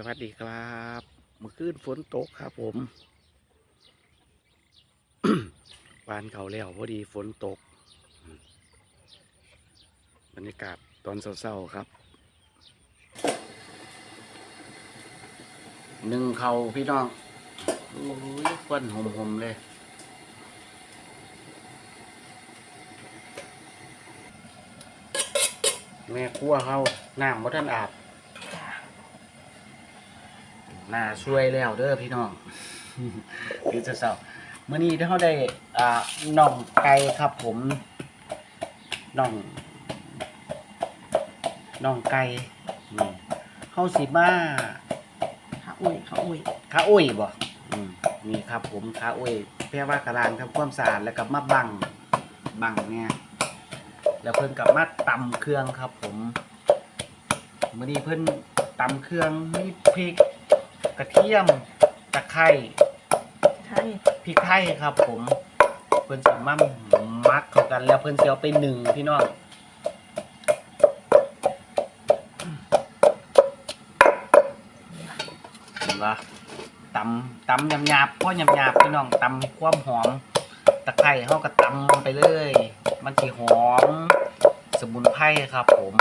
สวัสดีครับเมื่อคืนฝนตกครับ ผมวานเขาแล้วพอดีฝนตก บรรยากาศตอนเศร้าๆครับหนึ่งเขาพี่น้องโอ้ยควันหอมๆเลยแม่ครัวเขาน้ำบ่ทันอาบ น่าช่วยแล้วเด้อพี่น้องคือจะเศร้าเมื่อนี้เขาได้อ่าน่องไก่ครับผมน่องน่องไก่อืมเข้าสิมาขาอุ้ยขาอุ้ยขาอุ้ยบ่อืมนี่ครับผมขาอุ้ยแปลว่ากระลางทำความสะอาดแล้วก็มาบังบังเนี่ยแล้วเพิ่นกับมาตำเครื่องครับผมมื่อนี้เพิ่นตำเครื่องมีพริก กระเทียมตะไคร้ใช่พริกไทยครับ ผมเพิ่นสิมามักเข้ากันแล้วเพิ่นสิเอาไปหนึ่งพี่น้องเห็นปะตำตำยำๆพ่อยำๆพี่น้องตำให้ความหอม ตะไคร้เฮาก็ตำไปเลย มันสิหอม สมุนไพรครับ ผม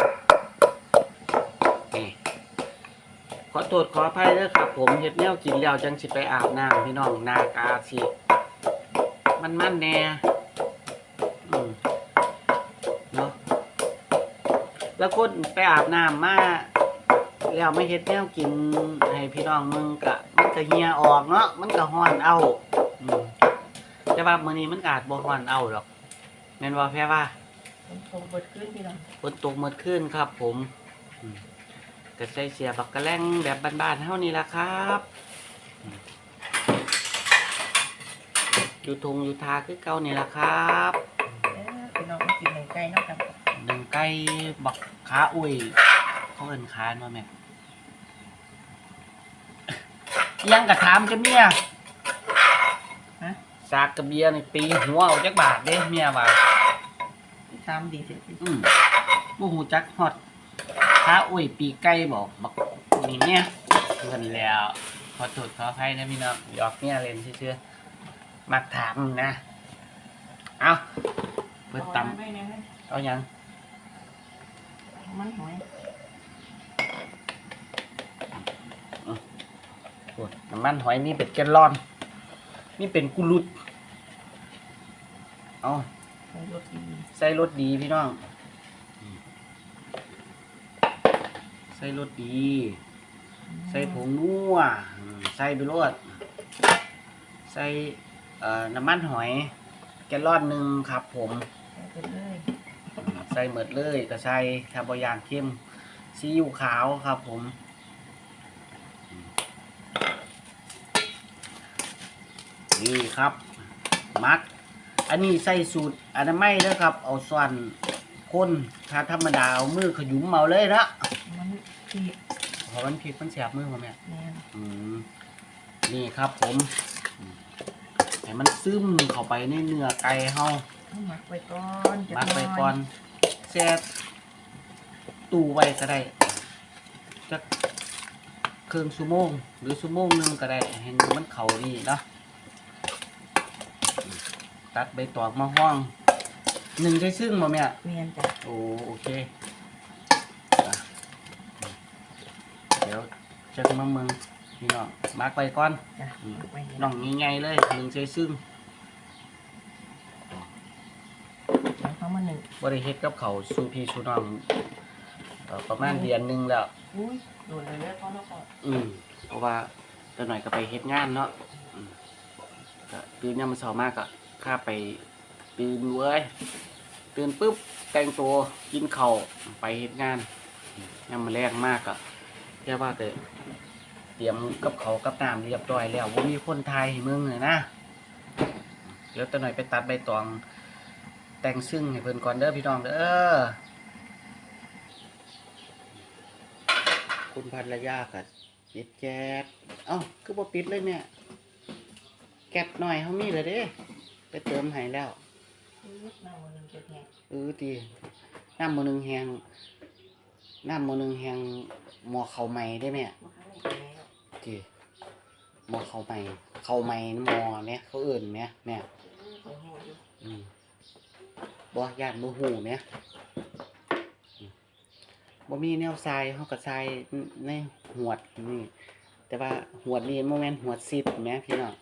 นี่ข อโทษขออภัยเด้อครับ ผมเฮ็ดแนวกินแล้วจังสิไปอาบน้ำพี่น้องหนากาสิมันมันๆแน่อืมเนาะแล้วคนไปอาบน้ำมาแล้วไม่เฮ็ดแนวกินให้พี่น้องมึงกะมันก็เหี่ยออกเนาะมันก็ฮ้อนเอาอืมแต่ว่ามื้อนี้มันก็อาจบ่ฮ้อนเอาหรอกแม่นบ่แพ้ว่าผมผมเปิดขึ้นพี่น้องฝนตกเมื่อคืนครับ ผมอืม ก็ใส่เสียบักกระแลงแบบบ้านๆเท่านี้ละครับอืมอยู่ทงอยู่ทาคือเก่านี่ละครับเอ้อพี่น้องมากินหนึ่งไก่เนาะครับหนึ่งไก่บักขาอุ้ยเขาเอินคานมาแม่ยังกระถามจะเมียฮะสากกระเบียในปีหัวเอาจักบาทเด้เมียว่าทำดีเสร็จอืมบ่หูจักฮอด ขาอุ้ยปีไก่บอกบักนี่เนี่ยเงินแล้วขอโทษขออภัยนะพี่น้องหยอกเนี่ยเล่นเชื่อๆมักถามนะเอาเปิดตไม่เนี่ยำเอายังมันหอยโอ้ยน้ำมันหอยมีเป็นแกลลอนมีเป็นกุลุด เอาใส่รสดีใส่รสดีพี่น้อง ใส่รสดี ใส่ผงนัวอืมใส่ไปรสใส่เอ่อน้ำมันหอย แกลลอนหนึ่งครับผมใส่ไปเลยอืมใส่หมดเลยก็ใส่ทาบอยางเข้มซีอิ๊วขาวครับผมอืมนี่ครับ มัก อันนี้ใส่สูตรอนามัยนะครับ เอาส่วนคนถ้าธรรมดาเอามือขยุมเอาเลยนะมัน พีกเพราะมันผิดมันแสบมือมาแม่แน่นอืมนี่ครับผมอืมให้มันซึมเข้าไปในเนื้อไก่เฮา เอาหมักไว้ก่อนจะมักไปก่อนแช่ตู้ไว้ก็ได้จะครึ่งชั่วโมง หรือชั่วโมงหนึงก็ได้ให้มันเข้านี่เนาะตัดใบตอกมาห้องหนึ่งใช้ซึ่งมาแม่เมียนจ้ะโอ้โอเคอะ เดี๋ยวเช็คมาเมืองพี่น้องมาร์กไปก่อนจ้ะหมักไว้น้องง่ายๆเลยหนึ่งใช้ซึ่งแล้วเขามาหนึ่งบริเฮ็ดกับเขาวสู่พี่สู่น้องเอ่อประมาณเดือนหนึงแล้ว อุ้ยโดนเลยแล้วเขาแล้วก็อืมเพราะว่าตอนหน่อยก็ไปเฮ็ดงานเนาะอืมก็ตื่นยามมื้อเช้ามากก็ข้าไปตื่นเว้ยตื่นปุ๊บแต่งตัวกินข้าวไปเฮ็ดงานยามมื้อแรกมากก็ แค่ว่าแต่เตรียมกับเขาวกับน้ำเรียบร้อยแล้วบ่มีคนไทยให้มึงเลยนะ เดี๋ยวตอนหน่อยไปตัดใบตอง แต่งซึ่งให้เพิ่นก่อนเด้อพี่น้องเด้อคุณภรรยาก็ปิดแก๊สเอ้าคือบ่ปิดเลยเนี่ย แก๊สหน่อยเฮามีเลยเด้ไปเติมให้แล้วอุ้ยน้ำมันหนึ่งจะแห้งเออตีน้ำมื้อหนึงแฮง น้ำมื้อหนึงแฮงหม้อข้าวใหม่ได้แม่มาข้างในแห้งที่หมอเขาใหม่เขาใหม่หมอเนี่ยเขาเอื่นเนี่ยเนี่ยข่อยหูอยู่อืมบ่ญาติบ่ฮู้เนี่ยอืมบ่มีแนวทรายเฮาก็ทรายในหวดนี่ แต่ว่าหวดนี่บ่แม่นหวดซิดแหมพี่น้อง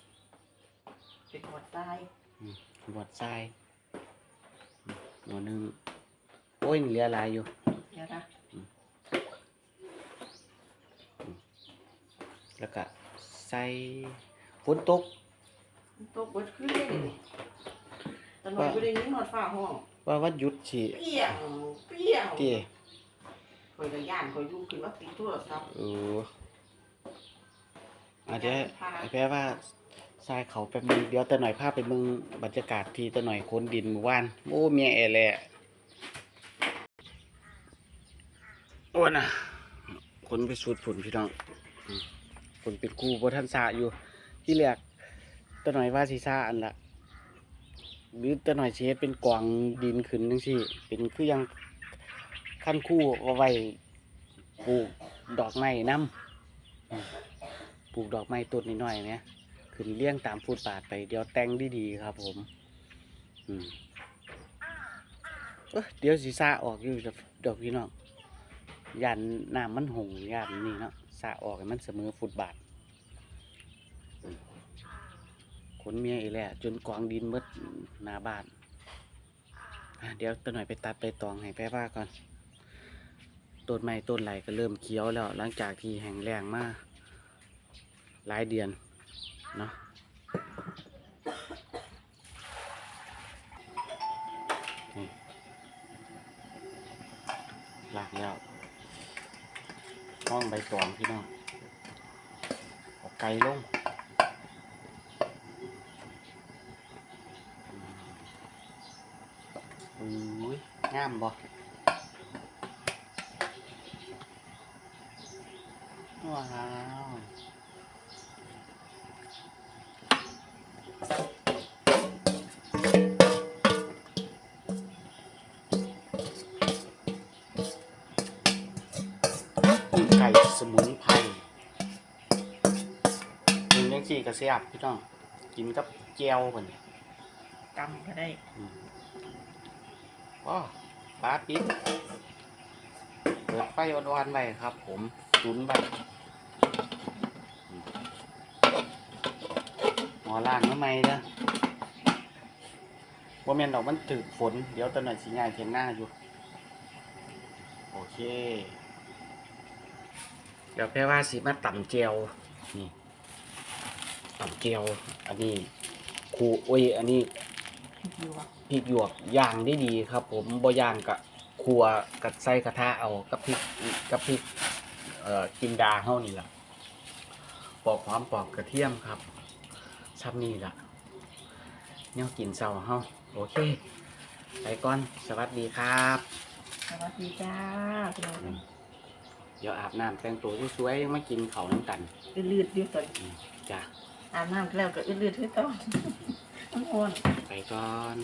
เป็นหมดทรายหวดทรายอืมหัวหนึงโอ้ยเหลือหลายอยู่เดี๋ยวนะ แล้วก็ใส่ฝนตกตกเบิดขึ้นเลยนี่ตะหน่อยบ่ได้ยินหอดฟ้าห้องว่าวันหยุดสิเปี้ยงเปี้ยงติข่อยก็ย่านข่อยอยู่ขึ้นมาติดโทรศัพท์เอออาเดี๋ยวไอ้แปลว่าทรายเขาแป๊บนึงเดี๋ยวแต่หน่อยพาไปเมืองบรรยากาศที่แต่หน่อยคนดินหมู่บ้านโอ้เมียแอแหละโอ้น่ะคนไปสูดผุนพี่น้อง อืมเป็นครูบทันสาอยู่ ที่แรกแต่หน่อยว่าสิซาอันละหรือแต่หน่อยเฮ็ดเป็นกวางดินขึ้นจังซี่ เป็นคือยังขั้นคู่เอาไว้ปลูกดอกไม้นำปลูกดอกไม้ต้นนิดหน่อยเนี่ยขึ้นเลี้ยงตามฟุตบาทไปเดี๋ยวแต่งดีๆครับ ผมอืมเออเดี๋ยวสิซาออกอยู่ดอกพี่น้องยันน้ำมันหงยันนี่เนาะะออกให้มันเสมอฟุตบาทขนเมียอีแหละจนกองดินหมดหน้าบ้าน เดี๋ยวตัวหน่อยไปตัดไปตองให้แป๊ว่าก่อนต้นไม้ต้นไหลก็เริ่มเขียวแล้ว หลังจากที่แห้งแรงมากหลายเดือนเนาะนี่ลากแล้ว ห้องใบตองพี่น้องเอาไก่ลงอุ้ยงามบ่ว้าว กินยังสี่กระเสียบพี่น้อง กินกับแจวเหมือนกำก็ได้ว้าปลาปิดเปิดไฟอ่อนๆไว้ครับ ผมตุนไว้หมอล่างทำไมเนะว่าแม่นดอกมันถึกฝน เดี๋ยวตอนหน่อยสิง่ายเทียงหน้าอยู่ โอเค เดี๋ยวแพ่ว่าสิมาต่ำเจียวนี่ ต่ำเจียว อันนี้ครูโอ้ย อันนี้อยู่อะพริกหยวกย่างได้ดีครับ ผมบ่ย่างกะครัวกับใส่กระทะเอากับพริกกับพริกเอ่อกินดาเฮานี่ล่ะปอกหอมปอกกระเทียมครับซ้ำนี่ล่ะแนวกินเช้าเฮาโอเค ไปก่อนสวัสดีครับ สวัสดีจ้าพี่น้องเดี๋ยวอาบน้ำแต่งตัวสวยๆยังมากินเขาวน้ำกันอืดๆอยู่ตอนอืมจ้ะ อาบน้ำแล้วก็อืดๆคือต้องมันอ่อนไปก่อน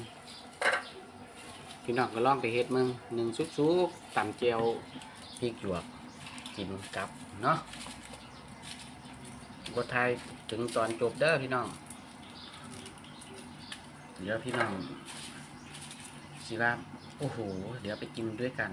พี่น้องก็ลองไปเฮ็ดมึงหนึ่งซุกๆตำเจียวพริกหยวกกินกับเนาะบทไทยถึงตอนจบเด้อพี่น้อง เดี๋ยวพี่น้องสิว่าโอ้โห เดี๋ยวไปกินด้วยกัน